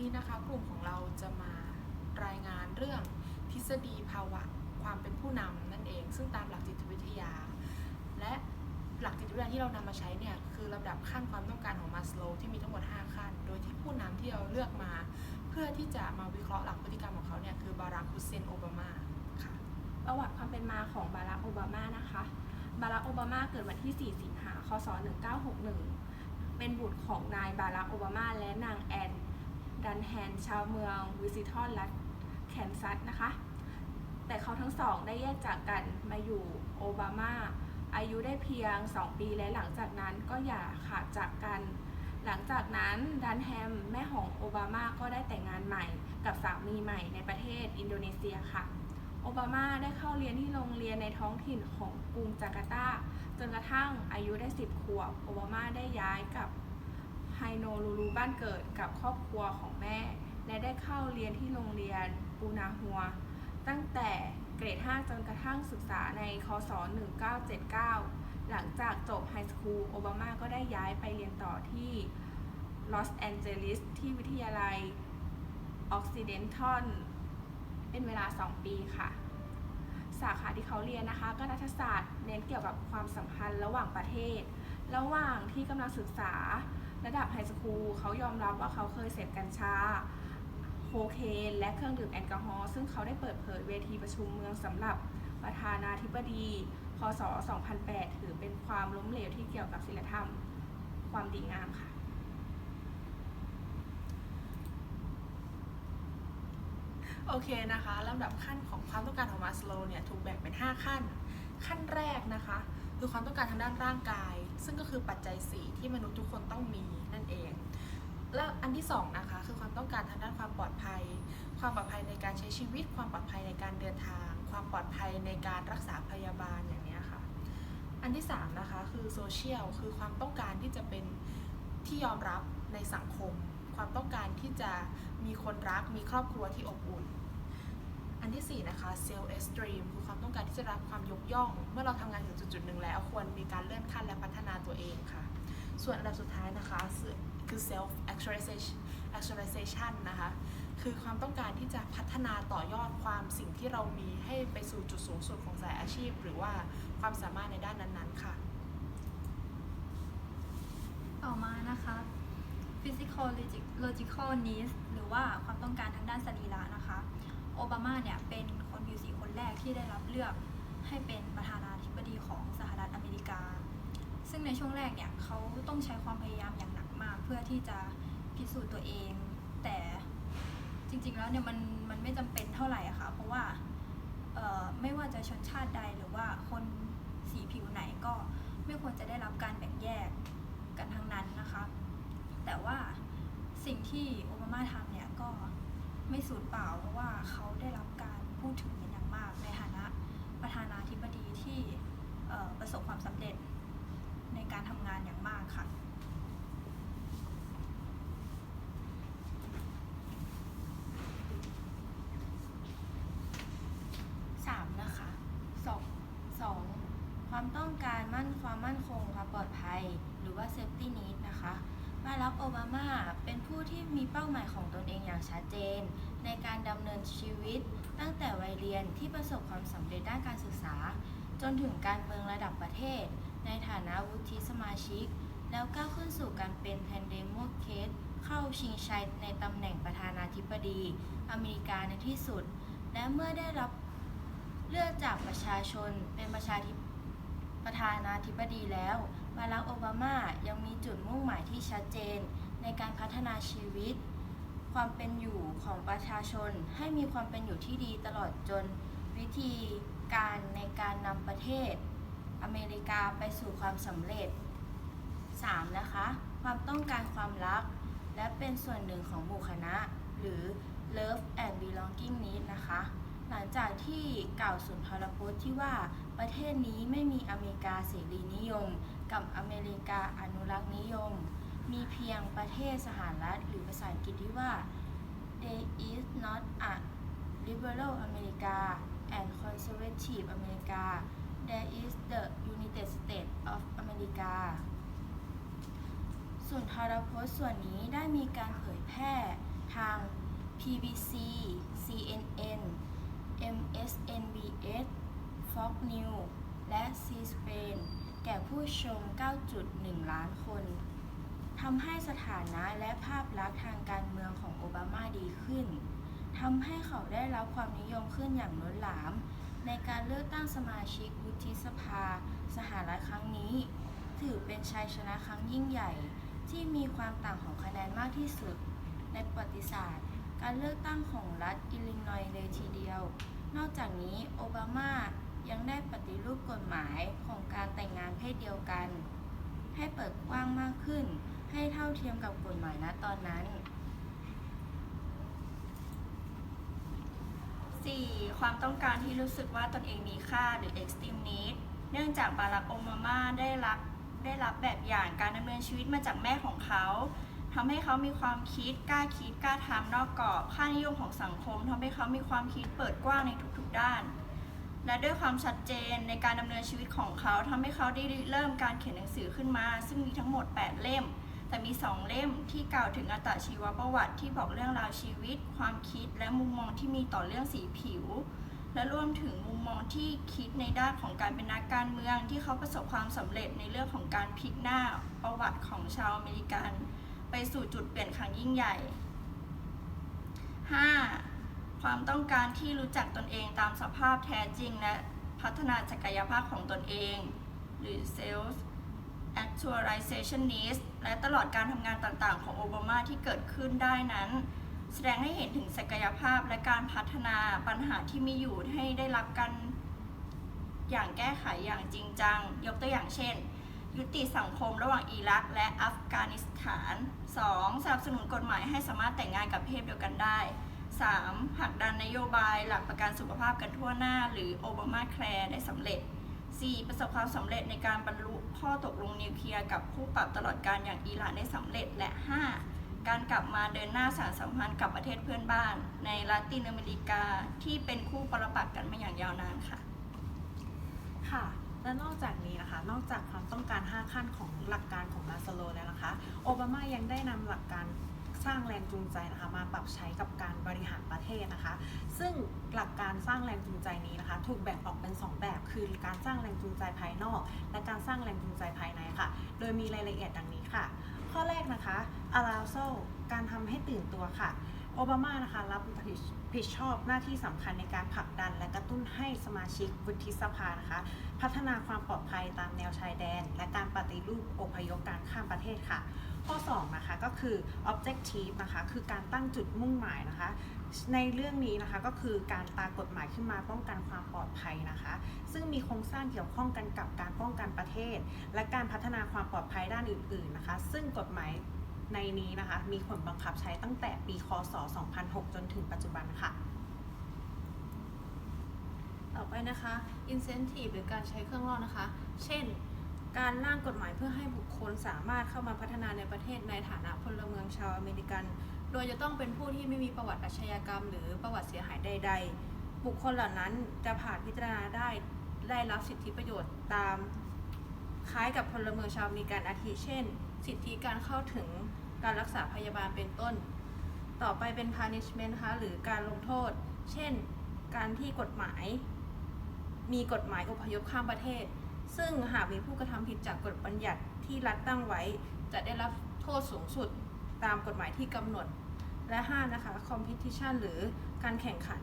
นี้นะคะกลุ่มของเราจะมารายงานเรื่องทฤษฎีภาวะความเป็นผู้นำนั่นเอง ซึ่งตามหลักจิตวิทยา และหลักจิตวิทยาที่เรานำมาใช้เนี่ยคือลำดับขั้นความต้องการของมาสโลว์ที่มีทั้งหมด 5 ขั้น โดยที่ผู้นำที่เราเลือกมา เพื่อที่จะมาวิเคราะห์หลักพฤติกรรมของเขาเนี่ยคือบารักฮุสเซนโอบามาค่ะประวัติความเป็นมาของบารักโอบามานะคะบารักโอบามาเกิดวันที่ 4 สิงหาคศ 1961 เป็นบุตรของนายบารักโอบามาและนางแอน ดันแฮนชาวเมืองวิสิทอนรัฐแคนซัสนะคะ แต่เขาทั้งสองได้แยกจากกันมาอยู่โอบามาอายุได้เพียง 2 ปีและหลังจากนั้นก็อย่าขาดจากกัน หลังจากนั้นดันแฮมแม่ของโอบามาก็ได้แต่งงานใหม่กับสามีใหม่ในประเทศอินโดนีเซียค่ะ โอบามาได้เข้าเรียนที่โรงเรียนในท้องถิ่นของกรุงจาการ์ตา จนกระทั่งอายุได้ 10 ขวบ โอบามาได้ย้ายกับ ไฮโนลูลูบ้านเกิดกับครอบครัวของแม่ และได้เข้าเรียนที่โรงเรียนปูนาฮัว ตั้งแต่เกรด 5 จนกระทั่งศึกษาในคศ 1979 หลังจากจบไฮสคูลโอบามาก็ได้ย้ายไปเรียนต่อที่ลอสแอนเจลิสที่วิทยาลัยออกซิเดนทัลเป็นเวลา 2 ปีค่ะ สาขาที่เขาเรียนนะคะ ก็รัฐศาสตร์เน้นเกี่ยวกับความสัมพันธ์ระหว่างประเทศ ระหว่างที่กำลังศึกษา ระดับไฮสคูลเขายอมรับว่าเขาเคยเสพกัญชา โคเคนและเครื่องดื่มแอลกอฮอล์ซึ่งเขาได้เปิดเผยเวทีประชุมเมืองสำหรับประธานาธิบดี พศ 2008 ถือเป็นความล้มเหลวที่เกี่ยวกับศีลธรรม ความดีงามค่ะ โอเคนะคะลำดับขั้นของความต้องการของมาสโลเนี่ย ถูกแบ่งเป็น 5 ขั้น ขั้นแรกนะคะ คือความต้องการทางด้านร่างกาย ซึ่งก็คือปัจจัย4ที่มนุษย์ทุกคนต้องมีนั่นเอง และอันที่2นะคะคือความต้องการทางด้านความปลอดภัย ความปลอดภัยในการใช้ชีวิต ความปลอดภัยในการเดินทาง ความปลอดภัยในการรักษาพยาบาลอย่างเนี้ยค่ะ อันที่3นะคะคือโซเชียลคือความต้องการที่จะเป็นที่ยอมรับในสังคม ความต้องการที่จะมีคนรักมีครอบครัวที่อบอุ่น อันที่ 4 นะคะ self esteem คือความต้องการที่จะรับความยกย่อง เมื่อเราทำงานถึงจุดๆหนึ่งแล้วควรมีการเลื่อนขั้นและพัฒนาตัวเองค่ะ ส่วนอันดับสุดท้ายนะคะ คือ self actualization actualization นะคะ คือความต้องการที่จะพัฒนาต่อยอดความสิ่งที่เรามีให้ไปสู่จุดสูงสุดของสายอาชีพ หรือว่าความสามารถในด้านนั้นๆค่ะ ต่อมานะคะ physical logical needs หรือว่าความต้องการทางด้านสรีระนะคะ โอบามาเนี่ยเป็นคนผิวสีคนแรกที่ได้รับเลือกให้เป็นประธานาธิบดีของสหรัฐอเมริกา ซึ่งในช่วงแรกเนี่ยเขาต้องใช้ความพยายามอย่างหนักมาก เพื่อที่จะพิสูจน์ตัวเอง แต่จริงๆแล้วเนี่ยมันมันไม่จำเป็นเท่าไหร่อะค่ะ เพราะว่าไม่ว่าจะชนชาติใดหรือว่าคนสีผิวไหนก็ไม่ควรจะได้รับการแบ่งแยกกันทั้งนั้นนะคะ แต่ว่าสิ่งที่โอบามาทำเนี่ยก็ ไม่สูญเปล่า เพราะว่าเขาได้รับการพูดถึงเป็นอย่างมาก ในฐานะประธานาธิบดีที่ประสบความสำเร็จในการทำงานอย่างมากค่ะ 3 นะคะสองสองความต้องการมั่นความมั่นคงความปลอดภัย หรือว่า safety need นะคะ บารักโอบามาเป็นผู้ที่มีเป้าหมายของตนเองอย่างชัดเจน ในการดำเนินชีวิต ตั้งแต่วัยเรียนที่ประสบความสำเร็จด้านการศึกษา จนถึงการเมืองระดับประเทศ ในฐานะวุฒิสมาชิก แล้วก้าวขึ้นสู่การเป็นแทนเดโมเคสเข้าชิงชัยในตำแหน่งประธานาธิบดีอเมริกาในที่สุด และเมื่อได้รับเลือกจากประชาชนเป็นประชาธิประธานาธิบดีแล้ว บารักโอบามายังมีจุดมุ่งหมายที่ชัดเจน ในการพัฒนาชีวิต ความเป็นอยู่ของประชาชนให้มีความเป็นอยู่ที่ดีตลอดจนวิธีการในการนำประเทศ อเมริกาไปสู่ความสำเร็จ 3. นะคะ ความต้องการความรัก และเป็นส่วนหนึ่งของหมู่คณะ หรือ love and belonging need นะคะ หลังจากที่กล่าวสุนทรพจน์ที่ว่าประเทศนี้ไม่มีอเมริกาเสรีนิยม กับอเมริกาอนุรักษ์นิยม มีเพียงประเทศสหรัฐหรือภาษาอังกฤษที่ว่า there is not a liberal America and conservative America there is the United States of America ส่วนทรพจน์ส่วนนี้ได้มีการเผยแพร่ทาง PBC CNN MSNBS Fox News และ C-SPAN แก่ผู้ชม 9.1 ล้านคนทำให้สถานะและภาพลักษณ์ทางการเมืองของโอบามาดีขึ้นทำให้เขาได้รับความนิยมขึ้นอย่างล้นหลาม ในการเลือกตั้งสมาชิกวุฒิสภา สหรัฐครั้งนี้ ถือเป็นชัยชนะครั้งยิ่งใหญ่ ที่มีความต่างของคะแนนมากที่สุด ในประวัติศาสตร์ การเลือกตั้งของรัฐอิลลินอยเลยทีเดียว นอกจากนี้โอบามา ยังได้ปฏิรูปกฎหมายของการแต่งงานเพศเดียวกัน ให้เปิดกว้างมากขึ้น ให้เท่าเทียมกับกฎหมายณตอนนั้น 4. ความต้องการที่รู้สึกว่าตนเองมีค่าหรือ extreme need เนื่องจากบารักโอบามาได้รับได้รับแบบอย่างการดำเนินชีวิตมาจากแม่ของเขาทำให้เขามีความคิดกล้าคิดกล้าทำนอกกรอบ ค่านิยมของสังคมทำให้เขามีความคิดเปิดกว้างในทุกๆด้าน และด้วยความชัดเจนในการดำเนินชีวิตของเขาทำให้เขาได้เริ่มการเขียนหนังสือขึ้นมา ซึ่งมีทั้งหมด 8 เล่ม แต่มี 2 เล่มที่กล่าวถึงอัตชีวประวัติที่บอกเรื่องราวชีวิต ความคิดและมุมมองที่มีต่อเรื่องสีผิว และรวมถึงมุมมองที่คิดในด้านของการเป็นนักการเมืองที่เขาประสบความสำเร็จในเรื่องของการพลิกหน้าประวัติของชาวอเมริกัน ไปสู่จุดเปลี่ยนครั้งยิ่งใหญ่ 5. ความต้องการที่รู้จักตนเองตามสภาพแท้จริง และพัฒนาศักยภาพของตนเอง หรือ self actualization needs และตลอดการทำงานต่างๆ ของโอบามาที่เกิดขึ้นได้นั้น แสดงให้เห็นถึงศักยภาพและการพัฒนาปัญหาที่มีอยู่ให้ได้รับการอย่างแก้ไขอย่างจริงจัง ยกตัวอย่างเช่น ยุติสังคมระหว่างอิรักและอัฟกานิสถาน 2. สนับสนุนกฎหมายให้สามารถแต่งงานกับเพศเดียวกันได้ 3. ผลักดันนโยบายหลักประกันสุขภาพกันทั่วหน้า หรือโอบามาแคร์ได้สำเร็จ 4. ประสบความสำเร็จในการบรรลุข้อตกลงนิวเคลียร์กับคู่ปรับตลอดการอย่างอิหร่านได้สำเร็จและ 5. การกลับมาเดินหน้าสานสัมพันธ์กับประเทศเพื่อนบ้าน ในลาตินอเมริกาที่เป็นคู่ปรปักษ์กันมาอย่างยาวนานค่ะ ค่ะและนอกจากนี้นะคะ นอกจากความต้องการ 5 ขั้นของหลักการของมาสโลแล้วนะคะ โอบามายังได้นำหลักการ สร้างแรงจูงใจนะคะมาปรับใช้กับการบริหารประเทศนะคะ ซึ่งหลักการสร้างแรงจูงใจนี้นะคะ ถูกแบ่งออกเป็น 2 แบบ คือการสร้างแรงจูงใจภายนอก และการสร้างแรงจูงใจภายในค่ะ โดยมีรายละเอียดดังนี้ค่ะ ข้อแรกนะคะ arousal การทำให้ตื่นตัวค่ะ โอบามานะคะรับผิดชอบหน้าที่สำคัญในการผลักดัน และกระตุ้นให้สมาชิกวุฒิสภานะคะ พัฒนาความปลอดภัยตามแนวชายแดน และการปฏิรูปอพยพการข้ามประเทศค่ะ ข้อ 2 นะคะก็คือ objective นะคะคือการตั้งจุดมุ่งหมายนะคะในเรื่องนี้นะคะก็คือการตากฎหมายขึ้นมาป้องกันความปลอดภัยนะคะ ซึ่งมีโครงสร้างเกี่ยวข้องกันกับการป้องกันประเทศ และการพัฒนาความปลอดภัยด้านอื่น ๆนะคะ ซึ่งกฎหมาย ในนี้นะคะ มีผลบังคับใช้ตั้งแต่ปีคศ 2006 จนถึงปัจจุบันค่ะ ต่อไปนะคะ incentive หรือการใช้เครื่องล่อนะคะ เช่น การร่างกฎหมายเพื่อให้บุคคลสามารถเข้ามาพัฒนาในประเทศในฐานะพลเมืองชาวอเมริกัน โดยจะต้องเป็นผู้ที่ไม่มีประวัติอาชญากรรม หรือประวัติเสียหายใด ๆ บุคคลเหล่านั้นจะผ่านพิจารณาได้ได้รับสิทธิประโยชน์ตามคล้ายกับพลเมืองชาวอเมริกันอาทิเช่น สิทธิการเข้าถึง การรักษาพยาบาลเป็นต้น ต่อไปเป็น punishment นะคะหรือการลงโทษ เช่น การที่กฎหมาย มีกฎหมายอพยพข้ามประเทศ ซึ่งหากมีผู้กระทำผิดจากกฎบัญญัติที่รัฐตั้งไว้ จะได้รับโทษสูงสุดตามกฎหมายที่กำหนด และ 5 นะคะ competition หรือการแข่งขัน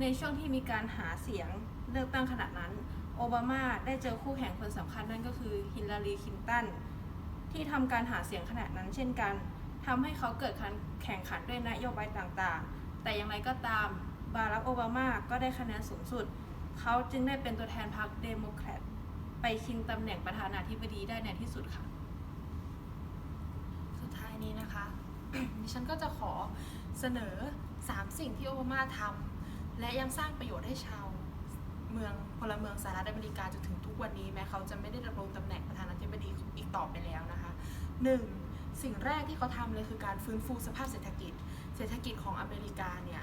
ในช่วงที่มีการหาเสียงเลือกตั้งขณะนั้น โอบามาได้เจอคู่แข่งคนสำคัญนั่นก็คือฮิลลารี คินตัน ที่ทำการหาเสียงขณะนั้นเช่นกันทำให้เขาเกิดการแข่งขันด้วยนโยบายต่างๆ แต่อย่างไรก็ตามบารักโอบามาก็ได้คะแนนสูงสุด เขาจึงได้เป็นตัวแทนพรรคเดโมแครตไปชิงตำแหน่งประธานาธิบดีได้ในที่สุดค่ะ สุดท้ายนี้นะคะดิฉันก็จะขอเสนอ 3 สิ่งที่โอบามาทำและยังสร้างประโยชน์ให้ชาว เมืองพลเมืองสหรัฐอเมริกาจนถึงทุกวันนี้แม้เขาจะไม่ได้ดำรงตำแหน่งประธานาธิบดีอีกต่อไปแล้วนะคะ 1. สิ่งแรกที่เขาทำเลยคือการฟื้นฟูสภาพเศรษฐกิจ เศรษฐกิจของอเมริกาเนี่ย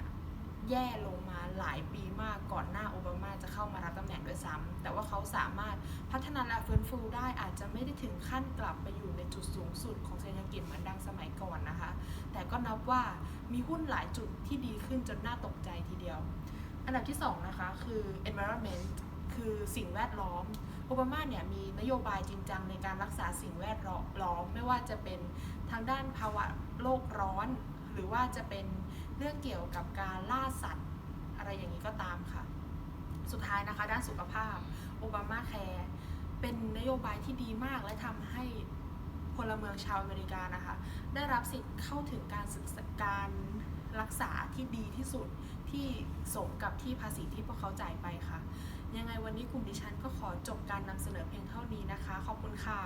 แย่ลงมาหลายปีมากก่อนหน้าโอบามาจะเข้ามารับตำแหน่งด้วยซ้ำแต่ว่าเขาสามารถพัฒนาและฟื้นฟูได้อาจจะไม่ได้ถึงขั้นกลับไปอยู่ในจุดสูงสุดของเศรษฐกิจเหมือนดังสมัยก่อนนะคะ แต่ก็นับว่ามีหุ้นหลายจุดที่ดีขึ้นจนน่าตกใจทีเดียว อันดับที่สองนะคะคือ environment คือสิ่งแวดล้อมโอบามาเนี่ยมีนโยบายจริงจังในการรักษาสิ่งแวดล้อม ไม่ว่าจะเป็นทางด้านภาวะโลกร้อน หรือว่าจะเป็นเรื่องเกี่ยวกับการล่าสัตว์ อะไรอย่างนี้ก็ตามค่ะ สุดท้ายนะคะ ด้านสุขภาพโอบามาแคร์เป็นนโยบายที่ดีมากและทำให้พลเมืองชาวอเมริกานะคะ ได้รับสิทธิ์เข้าถึงการศึกษาการ รักษาที่ดีที่สุดที่สมกับที่ภาษีที่พวกเขาจ่ายไปค่ะ ยังไงวันนี้กลุ่มดิฉันก็ขอจบการนำเสนอเพียงเท่านี้นะคะ ขอบคุณค่ะ